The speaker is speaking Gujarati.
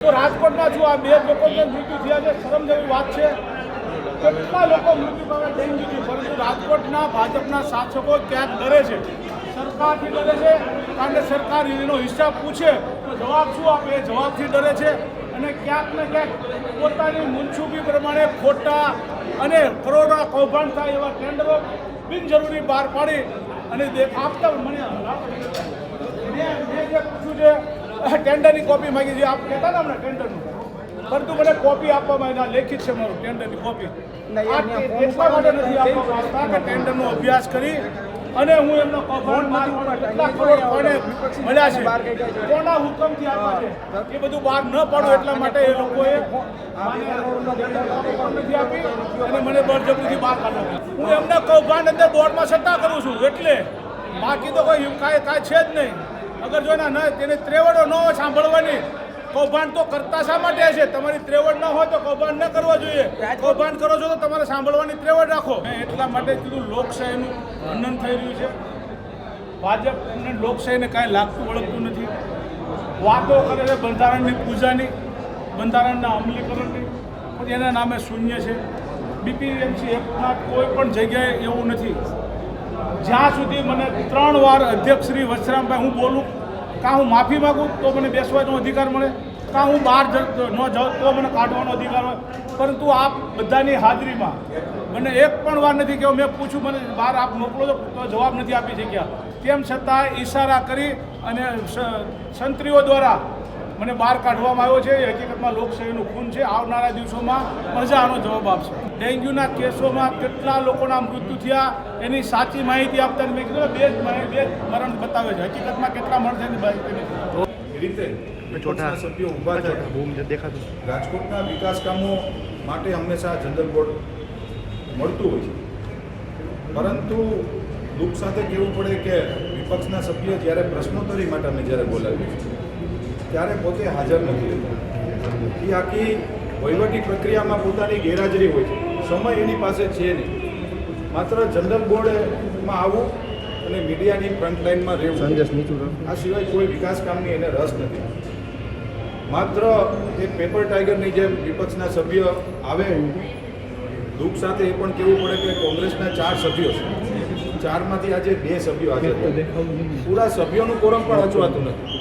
રાજકોટમાં છું. આ બે લોકો મૃત્યુ થયા છે. શરમ વાત છે. કેટલા લોકો મૃત્યુ પામે ડેન્ગ્યુથી પરંતુ રાજકોટના ભાજપના શાસકો ક્યાંક ડરે છે. સરકારથી ડરે છે. કારણ સરકાર એનો હિસાબ પૂછે તો જવાબ શું આપે? એ જવાબથી ડરે છે. અને ક્યાંક ને ક્યાંક પોતાની મુનસુબી પ્રમાણે ખોટા અને કરોડો કૌભાંડ થાય એવા ટેન્ડરો બિનજરૂરી બહાર પાડી અને આપતા મને ટેન્ડરની કોપી માંગી છે. આપ કહેતા ને હમણાં ટેન્ડરનું પરંતુ મને કોપી આપવામાં એના લેખિત છે મારું ટેન્ડરની કોપી એટલા માટે નથી આપવામાં આવતા કે ટેન્ડરનો અભ્યાસ કરી અને હું એમનો કેટલા કરોડ કોને મળ્યા છે. કોના હુકમથી આપ્યા છે? એ બધું બહાર ન પાડો એટલા માટે એ લોકોએ નથી આપી અને મને બળજબરીથી બહાર કાઢો હું એમના કૌભાંડ અંદર બોર્ડમાં સત્તા કરું છું. એટલે બાકી તો કોઈ કાંઈ કાંઈ છે જ નહીં. અગર જો ના તેને ત્રેવડો ન હોય સાંભળવાની, કૌભાંડ તો કરતા શા માટે છે તમારી ત્રેવડ ન હોય તો કૌભાંડ ન કરવા જોઈએ. કૌભાંડ કરો છો તો તમારે સાંભળવાની ત્રેવડ રાખો. એટલા માટે કીધું, લોકશાહીનું વર્ણન થઈ રહ્યું છે. ભાજપને લોકશાહીને કાંઈ લાગતું વળગતું નથી. વાતો કરે છે બંધારણની પૂજાની, બંધારણના અમલીકરણની, પણ એના નામે શૂન્ય છે. બીપીએમસી એક્ટના કોઈ પણ જગ્યાએ એવું નથી. જ્યાં સુધી મને ત્રણ વાર અધ્યક્ષ શ્રી વત્સરામભાઈ હું બોલું, કાં હું માફી માગું તો મને બેસવાનો અધિકાર મળે, કાં હું બહાર ન જાઉં તો મને કાઢવાનો અધિકાર મળે. પરંતુ આપ બધાની હાજરીમાં મને એક પણ વાર નથી કે મેં પૂછ્યું, મને બહાર આપ મોકલો તો જવાબ નથી આપી શક્યા. તેમ છતાં ઈશારા કરી અને સંત્રીઓ દ્વારા મને બહાર કાઢવામાં આવ્યો છે. એ હકીકતમાં લોકશાહીનું ખૂન છે. આવનારા દિવસોમાં પ્રજા આનો જવાબ આપશે. ડેન્ગ્યુના કેસોમાં કેટલા લોકોના મૃત્યુ થયા એની સાચી માહિતી આપતા મેં કીધું બે બે જ મરણ બતાવે છે. હકીકતમાં કેટલા મરણ દેખાતું. રાજકોટના વિકાસ કામો માટે હંમેશા જનરલ બોર્ડ મળતું હોય છે. પરંતુ દુઃખ સાથે કહેવું પડે કે વિપક્ષના સભ્ય જ્યારે પ્રશ્નોત્તરી માટે અમે જ્યારે બોલાવીએ છીએ ત્યારે પોતે હાજર નથી રહેતા. એ આખી વહીવટી પ્રક્રિયામાં પોતાની ગેરહાજરી હોય છે. સમય એની પાસે છે નહીં. માત્ર જનરલ બોર્ડમાં આવવું અને મીડિયાની ફ્રન્ટ લાઇનમાં રહેવું. સંદેશ આ સિવાય કોઈ વિકાસ કામની એને રસ નથી. માત્ર એક પેપર ટાઈગરની જેમ વિપક્ષના સભ્ય આવે દુઃખ સાથે એ પણ કહેવું પડે કે કોંગ્રેસના ચાર સભ્યો છે. ચારમાંથી આજે બે સભ્યો હાજર. પૂરા સભ્યોનું કોરમ પણ અચવાતું નથી.